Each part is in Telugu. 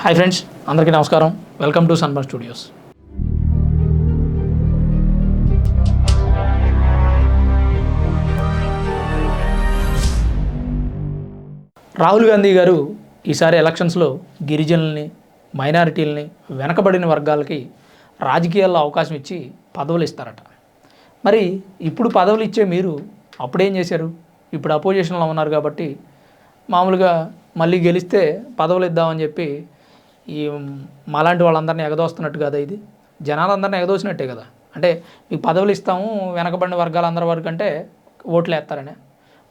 హాయ్ ఫ్రెండ్స్ అందరికీ నమస్కారం. వెల్కమ్ టు సన్బర్ స్టూడియోస్. రాహుల్ గాంధీ గారు ఈసారి ఎలక్షన్స్లో గిరిజనుల్ని మైనారిటీలని వెనకబడిన వర్గాలకి రాజకీయాల్లో అవకాశం ఇచ్చి పదవులు ఇస్తారట. మరి ఇప్పుడు పదవులు ఇచ్చే మీరు అప్పుడేం చేశారు? ఇప్పుడు అపోజిషన్లో ఉన్నారు కాబట్టి మామూలుగా మళ్ళీ గెలిస్తే పదవులు ఇద్దామని చెప్పి ఈ మాలాంటి వాళ్ళందరినీ ఎగదోస్తున్నట్టు కదా ఇది? జనాలందరినీ ఎగదోసినట్టే కదా? అంటే మీకు పదవులు ఇస్తాము వెనకబడిన వర్గాలందరి వరకు అంటే ఓట్లు వేస్తారనే.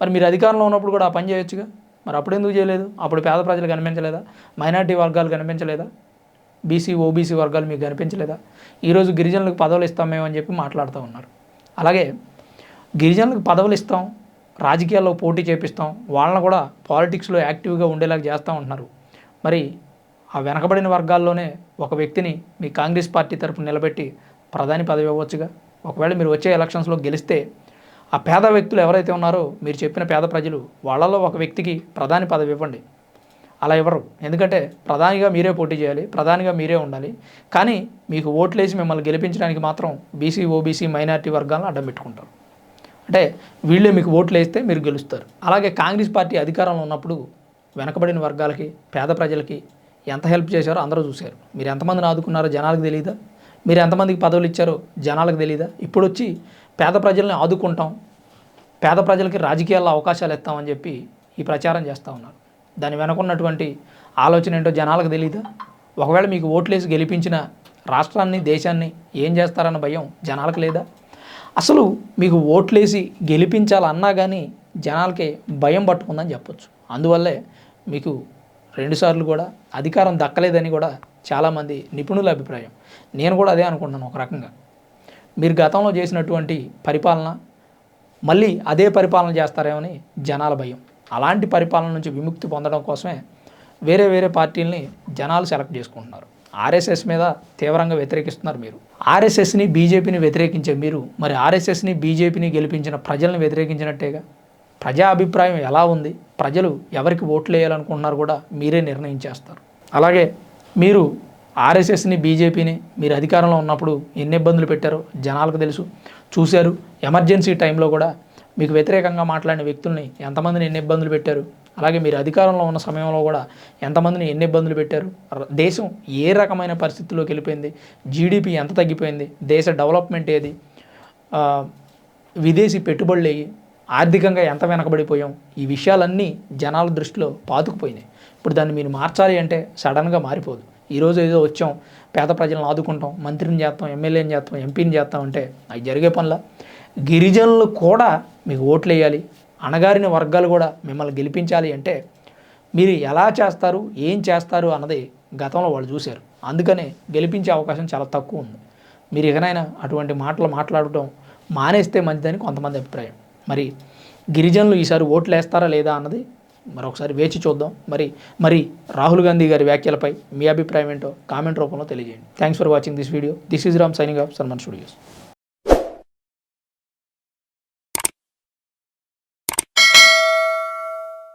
మరి మీరు అధికారంలో ఉన్నప్పుడు కూడా ఆ పని చేయొచ్చుగా? మరి అప్పుడు ఎందుకు చేయలేదు? అప్పుడు పేద ప్రజలు కనిపించలేదా? మైనార్టీ వర్గాలు కనిపించలేదా? బీసీ ఓబీసీ వర్గాలు మీకు కనిపించలేదా? ఈరోజు గిరిజనులకు పదవులు ఇస్తాం మేము అని చెప్పి మాట్లాడుతూ ఉన్నారు. అలాగే గిరిజనులకు పదవులు ఇస్తాం రాజకీయాల్లో పోటీ చేపిస్తాం వాళ్ళని కూడా పాలిటిక్స్లో యాక్టివ్గా ఉండేలాగా చేస్తూ ఉంటున్నారు. మరి ఆ వెనకబడిన వర్గాల్లోనే ఒక వ్యక్తిని మీ కాంగ్రెస్ పార్టీ తరపున నిలబెట్టి ప్రధాని పదవి ఇవ్వచ్చుగా ఒకవేళ మీరు వచ్చే ఎలక్షన్స్లో గెలిస్తే ఆ పేద వ్యక్తులు ఎవరైతే ఉన్నారో మీరు చెప్పిన పేద ప్రజలు వాళ్ళలో ఒక వ్యక్తికి ప్రధాని పదవి ఇవ్వండి. అలా ఇవ్వరు. ఎందుకంటే ప్రధానిగా మీరే పోటీ చేయాలి ప్రధానిగా మీరే ఉండాలి. కానీ మీకు ఓట్లేసి మిమ్మల్ని గెలిపించడానికి మాత్రం బీసీ ఓబీసీ మైనారిటీ వర్గాలను అడ్డం పెట్టుకుంటారు. అంటే వీళ్ళే మీకు ఓట్లు వేస్తే మీరు గెలుస్తారు. అలాగే కాంగ్రెస్ పార్టీ అధికారంలో ఉన్నప్పుడు వెనకబడిన వర్గాలకి పేద ప్రజలకి ఎంత హెల్ప్ చేశారో అందరూ చూశారు. మీరు ఎంతమందిని ఆదుకున్నారో జనాలకు తెలియదా మీరు ఎంతమందికి పదవులు ఇచ్చారో జనాలకు తెలియదా ఇప్పుడు వచ్చి పేద ప్రజల్ని ఆదుకుంటాం పేద ప్రజలకి రాజకీయాల్లో అవకాశాలు ఇస్తామని చెప్పి ఈ ప్రచారం చేస్తూ ఉన్నారు. దాని వెనకున్నటువంటి ఆలోచన ఏంటో జనాలకు తెలియదా ఒకవేళ మీకు ఓట్లేసి గెలిపించిన రాష్ట్రాన్ని దేశాన్ని ఏం చేస్తారన్న భయం జనాలకు లేదా? అసలు మీకు ఓట్లేసి గెలిపించాలన్నా కానీ జనాలకి భయం పట్టుకుందని చెప్పొచ్చు. అందువల్లే మీకు రెండుసార్లు కూడా అధికారం దక్కలేదని కూడా చాలామంది నిపుణుల అభిప్రాయం. నేను కూడా అదే అనుకుంటున్నాను ఒక రకంగా. మీరు గతంలో చేసినటువంటి పరిపాలన మళ్ళీ అదే పరిపాలన చేస్తారేమని జనాల భయం. అలాంటి పరిపాలన నుంచి విముక్తి పొందడం కోసమే వేరే వేరే పార్టీలని జనాలు సెలెక్ట్ చేసుకుంటున్నారు. ఆర్ఎస్ఎస్ మీద తీవ్రంగా వ్యతిరేకిస్తున్నారు మీరు. ఆర్ఎస్ఎస్ని బీజేపీని వ్యతిరేకించే మీరు మరి ఆర్ఎస్ఎస్ని బీజేపీని గెలిపించిన ప్రజలను వ్యతిరేకించినట్టేగా? ప్రజా అభిప్రాయం ఎలా ఉంది? ప్రజలు ఎవరికి ఓట్లు వేయాలనుకుంటున్నారు కూడా మీరే నిర్ణయించేస్తారు అలాగే మీరు ఆర్ఎస్ఎస్ని బీజేపీని మీరు అధికారంలో ఉన్నప్పుడు ఎన్ని ఇబ్బందులు పెట్టారో జనాలకు తెలుసు. చూశారు. ఎమర్జెన్సీ టైంలో కూడా మీకు వ్యతిరేకంగా మాట్లాడిన వ్యక్తుల్ని ఎంతమందిని ఎన్ని ఇబ్బందులు పెట్టారు? అలాగే మీరు అధికారంలో ఉన్న సమయంలో కూడా ఎంతమందిని ఎన్ని ఇబ్బందులు పెట్టారు? దేశం ఏ రకమైన పరిస్థితుల్లోకి వెళ్ళిపోయింది? జీడిపి ఎంత తగ్గిపోయింది? దేశ డెవలప్మెంట్ ఏది? విదేశీ పెట్టుబడులు ఆర్థికంగా ఎంత వెనకబడిపోయాం? ఈ విషయాలన్నీ జనాల దృష్టిలో పాతుకుపోయినాయి. ఇప్పుడు దాన్ని మీరు మార్చాలి అంటే సడన్గా మారిపోదు. ఈరోజు ఏదో వచ్చాం పేద ప్రజలను ఆదుకుంటాం మంత్రిని చేస్తాం ఎమ్మెల్యేని చేస్తాం ఎంపీని చేస్తాం అంటే అవి జరిగే పనుల? గిరిజనులు కూడా మీకు ఓట్లు వేయాలి. అణగారిన వర్గాలు కూడా మిమ్మల్ని గెలిపించాలి అంటే మీరు ఎలా చేస్తారు ఏం చేస్తారు అన్నది గతంలో వాళ్ళు చూశారు. అందుకనే గెలిపించే అవకాశం చాలా తక్కువ ఉంది. మీరు ఇకనైనా అటువంటి మాటలు మాట్లాడటం మానేస్తే మంచిదని కొంతమంది అభిప్రాయం. మరి గిరిజనులు ఈసారి ఓట్లు వేస్తారా లేదా అన్నది మరొకసారి వేచి చూద్దాం. మరి మరి రాహుల్ గాంధీ గారి వ్యాఖ్యలపై మీ అభిప్రాయం ఏంటో కామెంట్ రూపంలో తెలియజేయండి. Thanks for watching this video this is Ram signing off సన్మన్ studios